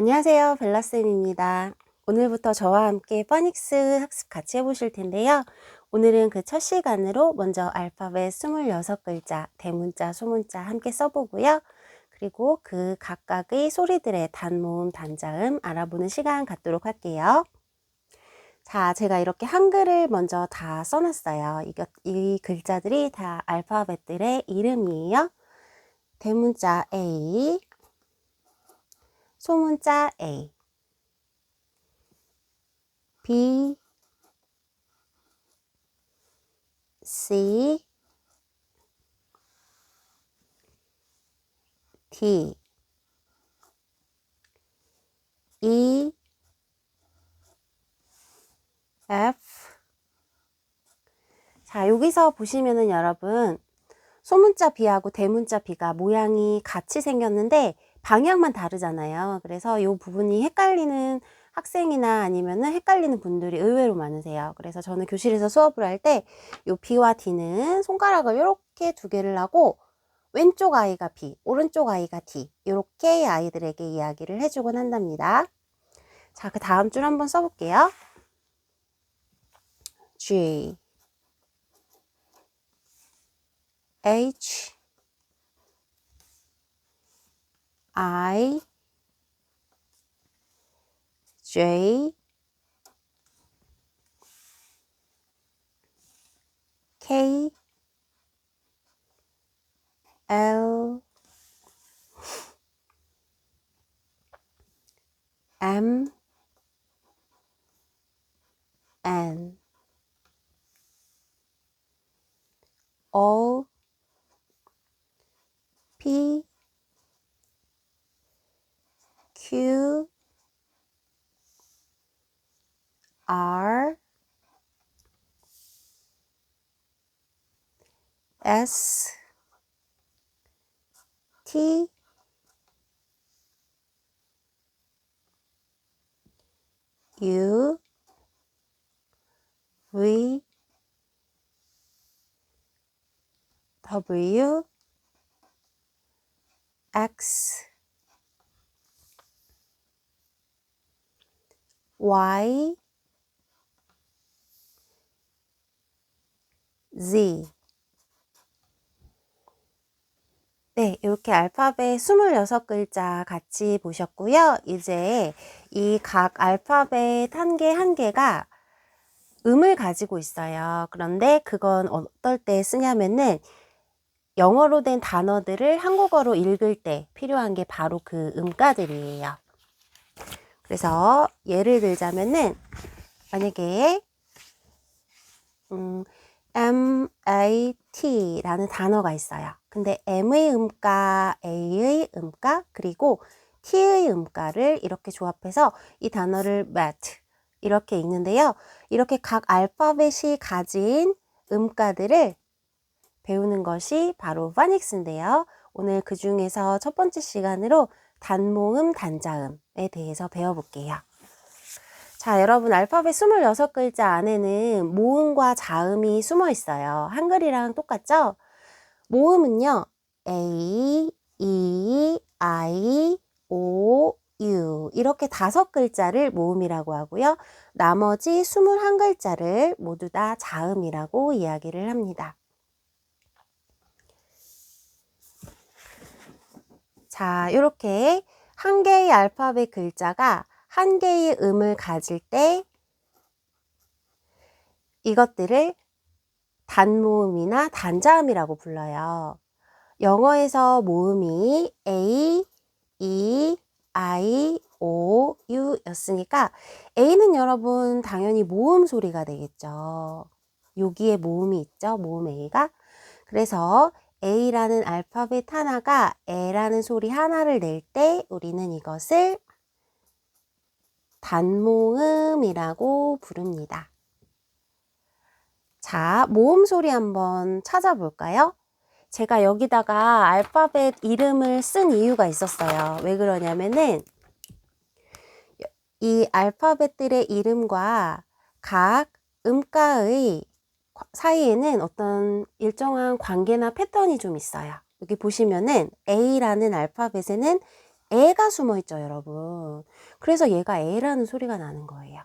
안녕하세요. 벨라쌤입니다. 오늘부터 저와 함께 파닉스 학습 같이 해보실 텐데요. 오늘은 그 첫 시간으로 먼저 알파벳 26글자, 대문자, 소문자 함께 써보고요. 그리고 그 각각의 소리들의 단모음, 단자음 알아보는 시간 갖도록 할게요. 자, 제가 이렇게 한글을 먼저 다 써놨어요. 이, 이 글자들이 다 알파벳들의 이름이에요. 대문자 A, 소문자 A, B, C, D, E, F. 자, 여기서 보시면은 여러분, 소문자 B하고 대문자 B가 모양이 같이 생겼는데 방향만 다르잖아요. 그래서 이 부분이 헷갈리는 학생이나 아니면은 헷갈리는 분들이 의외로 많으세요. 그래서 저는 교실에서 수업을 할 때 이 B와 D는 손가락을 이렇게 두 개를 하고 왼쪽 아이가 B, 오른쪽 아이가 D 이렇게 아이들에게 이야기를 해주곤 한답니다. 자, 그 다음 줄 한번 써볼게요. G H I J S T U V W X Y Z 네, 이렇게 알파벳 26글자 같이 보셨고요. 이제 이 각 알파벳 한 개 한 개가 음을 가지고 있어요. 그런데 그건 어떨 때 쓰냐면은 영어로 된 단어들을 한국어로 읽을 때 필요한 게 바로 그 음가들이에요. 그래서 예를 들자면은 만약에 음, MAT라는 단어가 있어요. 근데 M의 음가, A의 음가, 그리고 T의 음가를 이렇게 조합해서 이 단어를 MAT 이렇게 읽는데요. 이렇게 각 알파벳이 가진 음가들을 배우는 것이 바로 파닉스인데요. 오늘 그 중에서 첫 번째 시간으로 단모음, 단자음에 대해서 배워볼게요. 자, 여러분 알파벳 26글자 안에는 모음과 자음이 숨어 있어요. 한글이랑 똑같죠? 모음은요. A, E, I, O, U 이렇게 다섯 글자를 모음이라고 하고요. 나머지 21글자를 모두 다 자음이라고 이야기를 합니다. 자, 이렇게 한 개의 알파벳 글자가 한 개의 음을 가질 때 이것들을 단모음이나 단자음이라고 불러요. 영어에서 모음이 A, E, I, O, U 였으니까 A는 여러분 당연히 모음 소리가 되겠죠. 여기에 모음이 있죠. 모음 A가. 그래서 A라는 알파벳 하나가 E라는 소리 하나를 낼 때 우리는 이것을 단모음이라고 부릅니다. 자, 모음 소리 한번 찾아볼까요? 제가 여기다가 알파벳 이름을 쓴 이유가 있었어요. 왜 그러냐면은 이 알파벳들의 이름과 각 음가의 사이에는 어떤 일정한 관계나 패턴이 좀 있어요. 여기 보시면은 A라는 알파벳에는 애가 숨어 있죠, 여러분. 그래서 얘가 애라는 소리가 나는 거예요.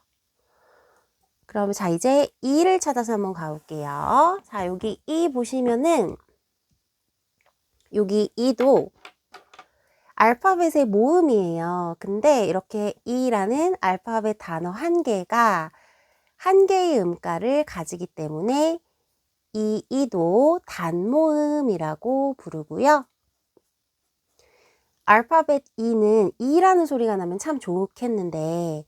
그러면 자, 이제 이를 찾아서 한번 가볼게요. 자, 여기 이 보시면은 여기 이도 알파벳의 모음이에요. 근데 이렇게 이라는 알파벳 단어 한 개가 한 개의 음가를 가지기 때문에 이 이도 단모음이라고 부르고요. 알파벳 이는 이라는 소리가 나면 참 좋겠는데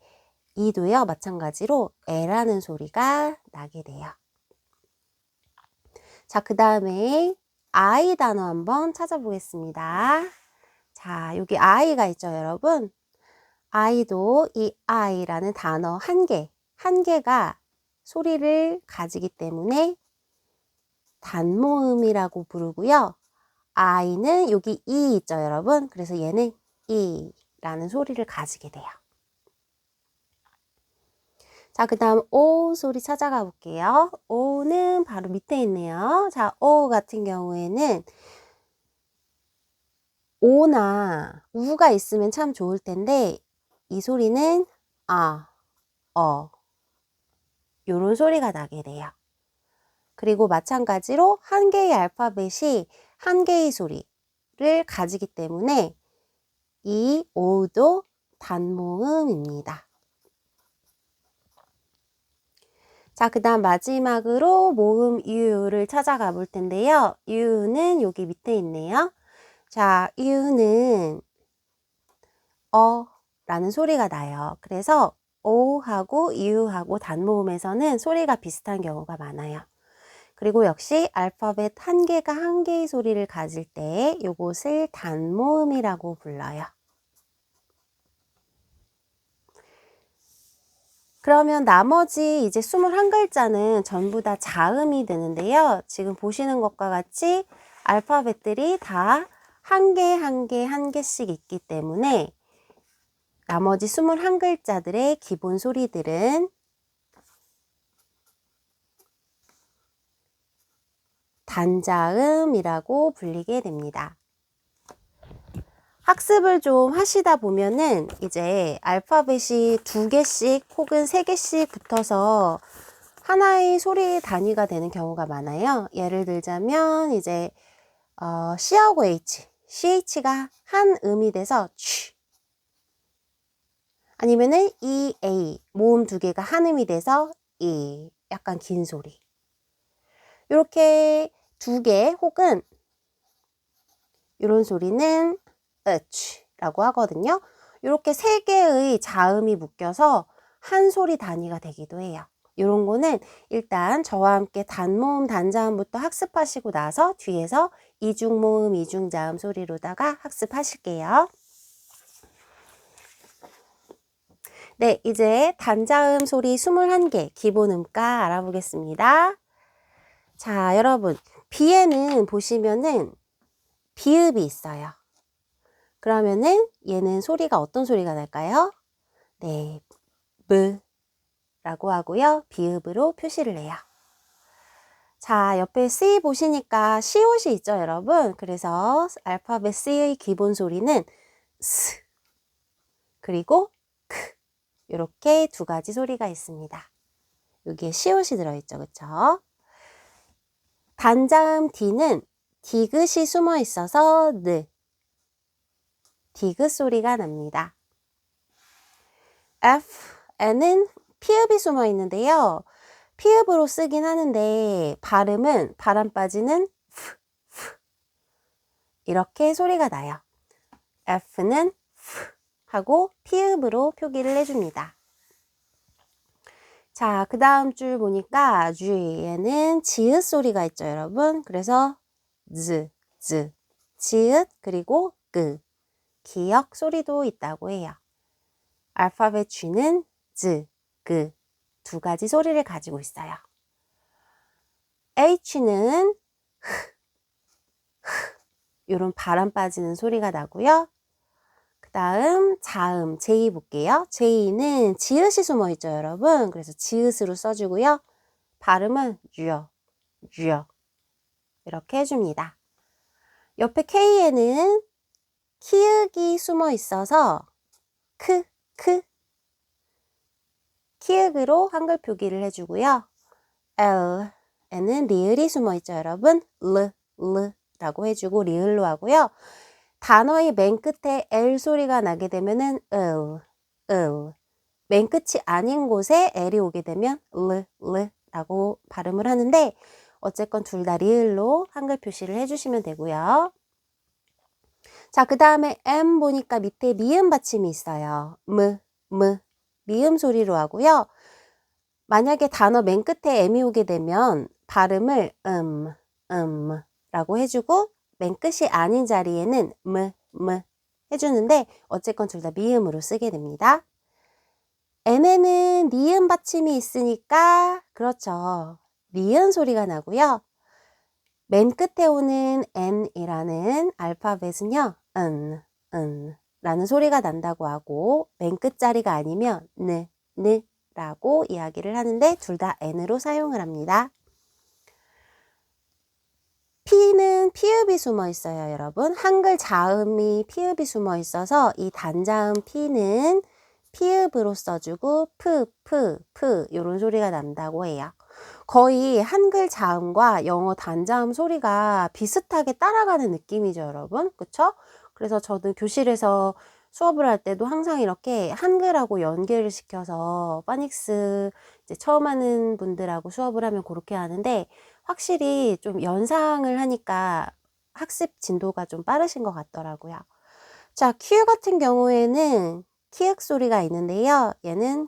이도요 마찬가지로 에라는 소리가 나게 돼요. 자, 그 다음에 아이 단어 한번 찾아보겠습니다. 자, 여기 아이가 있죠, 여러분. 아이도 이 아이라는 단어 한 개, 한 개가 소리를 가지기 때문에 단모음이라고 부르고요. 아이는 여기 이 있죠, 여러분. 그래서 얘는 이라는 소리를 가지게 돼요. 자, 그 다음 오 소리 찾아가 볼게요. 오는 바로 밑에 있네요. 자, 오 같은 경우에는 오나 우가 있으면 참 좋을 텐데 이 소리는 아, 어 요런 소리가 나게 돼요. 그리고 마찬가지로 한 개의 알파벳이 한 개의 소리를 가지기 때문에 이 오도 단모음입니다. 자, 그 다음 마지막으로 모음 유를 찾아가 볼 텐데요. 유는 여기 밑에 있네요. 자, 유는 어 라는 소리가 나요. 그래서 오하고 유하고 단모음에서는 소리가 비슷한 경우가 많아요. 그리고 역시 알파벳 한 개가 한 개의 소리를 가질 때 이것을 단모음이라고 불러요. 그러면 나머지 이제 21글자는 전부 다 자음이 되는데요. 지금 보시는 것과 같이 알파벳들이 다 한 개, 한 개, 한 개씩 있기 때문에 나머지 21글자들의 기본 소리들은 단자음이라고 불리게 됩니다. 학습을 좀 하시다 보면은 이제 알파벳이 두 개씩 혹은 세 개씩 붙어서 하나의 소리 단위가 되는 경우가 많아요. 예를 들자면 이제 어, C하고 H, CH가 한 음이 돼서 취 아니면은 E, A. 모음 두 개가 한 음이 돼서 E 약간 긴 소리. 이렇게 두 개 혹은 이런 소리는 으치라고 하거든요. 이렇게 세 개의 자음이 묶여서 한 소리 단위가 되기도 해요. 이런 거는 일단 저와 함께 단모음, 단자음부터 학습하시고 나서 뒤에서 이중모음, 이중자음 소리로다가 학습하실게요. 네, 이제 단자음 소리 21개 기본 음가 알아보겠습니다. 자, 여러분, 비에는 보시면은 비읍이 있어요. 그러면은 얘는 소리가 어떤 소리가 날까요? 네, 브 라고 하고요. 비읍으로 표시를 해요. 자, 옆에 C 보시니까 시옷이 있죠, 여러분? 그래서 알파벳 C의 기본 소리는 스 그리고 크 이렇게 두 가지 소리가 있습니다. 여기에 시옷이 들어있죠, 그쵸? 단자음 D는 디귿이 숨어 있어서 느 디귿 소리가 납니다. F에는 피읍이 숨어 있는데요. 피읍으로 쓰긴 하는데 발음은 바람 빠지는 프, 프 이렇게 소리가 나요. F는 프 하고 피읍으로 표기를 해줍니다. 자, 그 다음 줄 보니까 G에는 지읒 소리가 있죠, 여러분. 그래서 즈, 즈, 지읒 그리고 그 기역 소리도 있다고 해요. 알파벳 G는 즈, 그 두 가지 소리를 가지고 있어요. H는 흐, 흐 이런 바람 빠지는 소리가 나고요. 그 다음 자음 J 볼게요. J는 지읒이 숨어 있죠, 여러분. 그래서 지읒으로 써주고요. 발음은 유어, 유어 이렇게 해줍니다. 옆에 K에는 키읔이 숨어 있어서 크, 크. 키읔으로 한글 표기를 해주고요. L, 에는 리을이 숨어 있죠, 여러분. 르, 르 라고 해주고 리을로 하고요. 단어의 맨 끝에 L 소리가 나게 되면은 을, 을. 맨 끝이 아닌 곳에 L이 오게 되면 르, 르 라고 발음을 하는데 어쨌건 둘 다 리을로 한글 표시를 해주시면 되고요. 자, 그 다음에 M 보니까 밑에 미음 받침이 있어요. 무, 무, 미음 소리로 하고요. 만약에 단어 맨 끝에 M이 오게 되면 발음을 음, 음 라고 해주고 맨 끝이 아닌 자리에는 무, 무 해주는데 어쨌건 둘 다 미음으로 쓰게 됩니다. N에는 니은 받침이 있으니까 그렇죠. 니은 소리가 나고요. 맨 끝에 오는 N이라는 알파벳은요. 은, 은 라는 소리가 난다고 하고 맨 끝자리가 아니면 느, 느 라고 이야기를 하는데 둘 다 N으로 사용을 합니다. P는 피읍이 숨어 있어요, 여러분. 한글 자음이 피읍이 숨어 있어서 이 단자음 P는 피읍으로 써주고 프, 프, 프 이런 소리가 난다고 해요. 거의 한글 자음과 영어 단자음 소리가 비슷하게 따라가는 느낌이죠, 여러분. 그쵸? 그래서 저는 교실에서 수업을 할 때도 항상 이렇게 한글하고 연계를 시켜서 파닉스 이제 처음 하는 분들하고 수업을 하면 그렇게 하는데 확실히 좀 연상을 하니까 학습 진도가 좀 빠르신 것 같더라고요. 자, 큐 같은 경우에는 키읔 소리가 있는데요. 얘는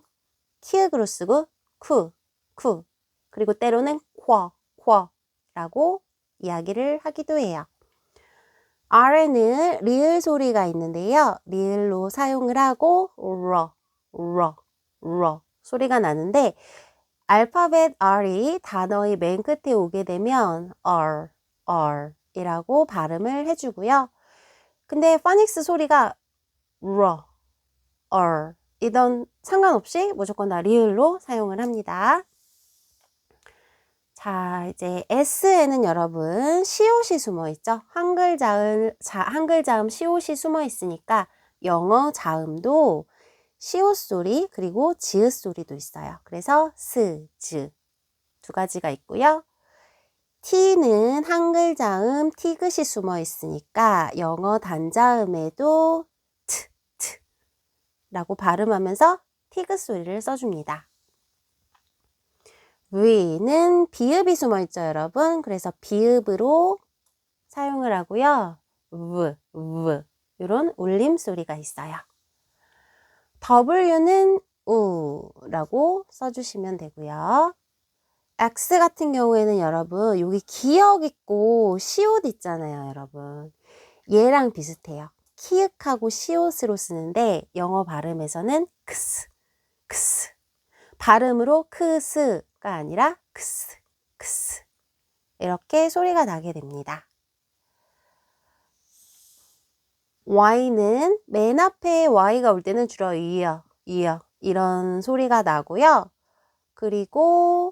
키읔으로 쓰고 쿠, 쿠. 그리고 때로는 쿼, 쿼라고 이야기를 하기도 해요. R에는 리을 소리가 있는데요. 리을로 사용을 하고 러, 러, 러 소리가 나는데 알파벳 R이 단어의 맨 끝에 오게 되면 R, R 이라고 발음을 해주고요. 근데 파닉스 소리가 러, R 이던 상관없이 무조건 다 리을로 사용을 합니다. 자, 이제 S에는 여러분 시옷이 숨어 있죠. 한글 자음, 자, 한글 자음 시옷이 숨어 있으니까 영어 자음도 시옷 소리 그리고 지읒 소리도 있어요. 그래서 스, 즈 두 가지가 있고요. T는 한글 자음 티귿이 숨어 있으니까 영어 단자음에도 트, 트 라고 발음하면서 티귿 소리를 써줍니다. V는 비읍이 숨어 있죠, 여러분. 그래서 비읍으로 사용을 하고요. V, V 이런 울림 소리가 있어요. W는 우라고 써주시면 되고요. X 같은 경우에는 여러분 여기 기억 있고 시옷 있잖아요, 여러분. 얘랑 비슷해요. 키읔하고 시옷으로 쓰는데 영어 발음에서는 크스, 크스. 발음으로 크스, 가 아니라 크스, 크스. 이렇게 소리가 나게 됩니다. Y는 맨 앞에 Y가 올 때는 주로 이어, 이어 이런 소리가 나고요. 그리고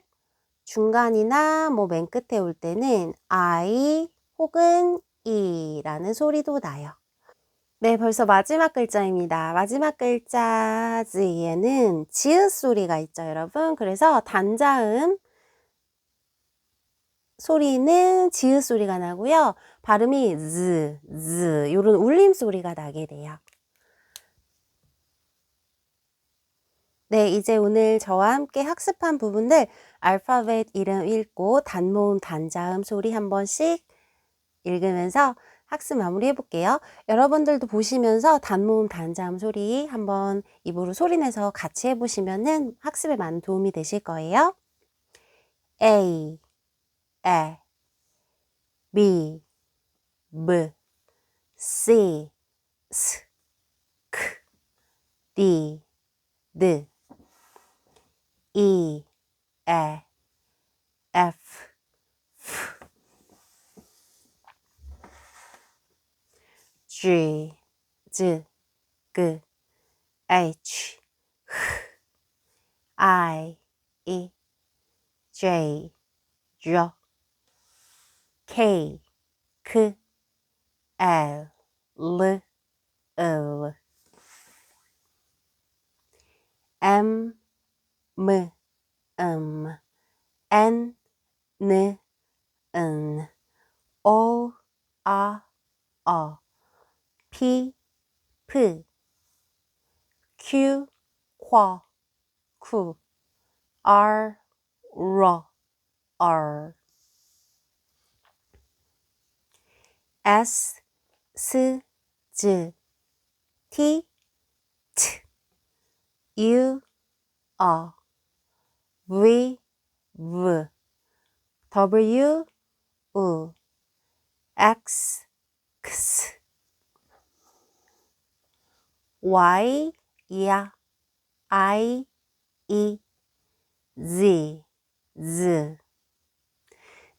중간이나 뭐 맨 끝에 올 때는 I 혹은 E라는 소리도 나요. 네, 벌써 마지막 글자입니다. 마지막 글자 Z에는 지읒 소리가 있죠, 여러분. 그래서 단자음 소리는 지읒 소리가 나고요. 발음이 Z, Z 이런 울림 소리가 나게 돼요. 네, 이제 오늘 저와 함께 학습한 부분들 알파벳 이름 읽고 단모음 단자음 소리 한 번씩 읽으면서 학습 마무리 해볼게요. 여러분들도 보시면서 단모음 단자음 소리 한번 입으로 소리내서 같이 해보시면은 학습에 많은 도움이 되실 거예요. A, 에, B, B, C, S, K, D, D, K, K, L, L, of M M um N N N O A A P P Q Q Q R R R S S Z T T U R V V W U X X Y 야 I E Z Z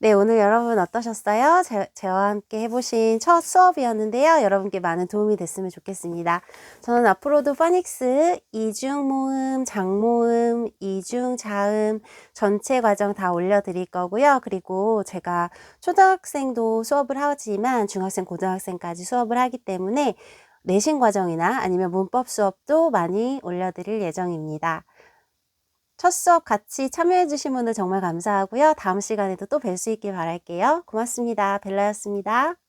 네, 오늘 여러분 어떠셨어요? 제, 저와 함께 해보신 첫 수업이었는데요. 여러분께 많은 도움이 됐으면 좋겠습니다. 저는 앞으로도 파닉스 이중 모음, 장모음, 이중 자음 전체 과정 다 올려드릴 거고요. 그리고 제가 초등학생도 수업을 하지만 중학생, 고등학생까지 수업을 하기 때문에 내신 과정이나 아니면 문법 수업도 많이 올려드릴 예정입니다. 첫 수업 같이 참여해 주신 분들 정말 감사하고요. 다음 시간에도 또 뵐 수 있길 바랄게요. 고맙습니다. 벨라였습니다.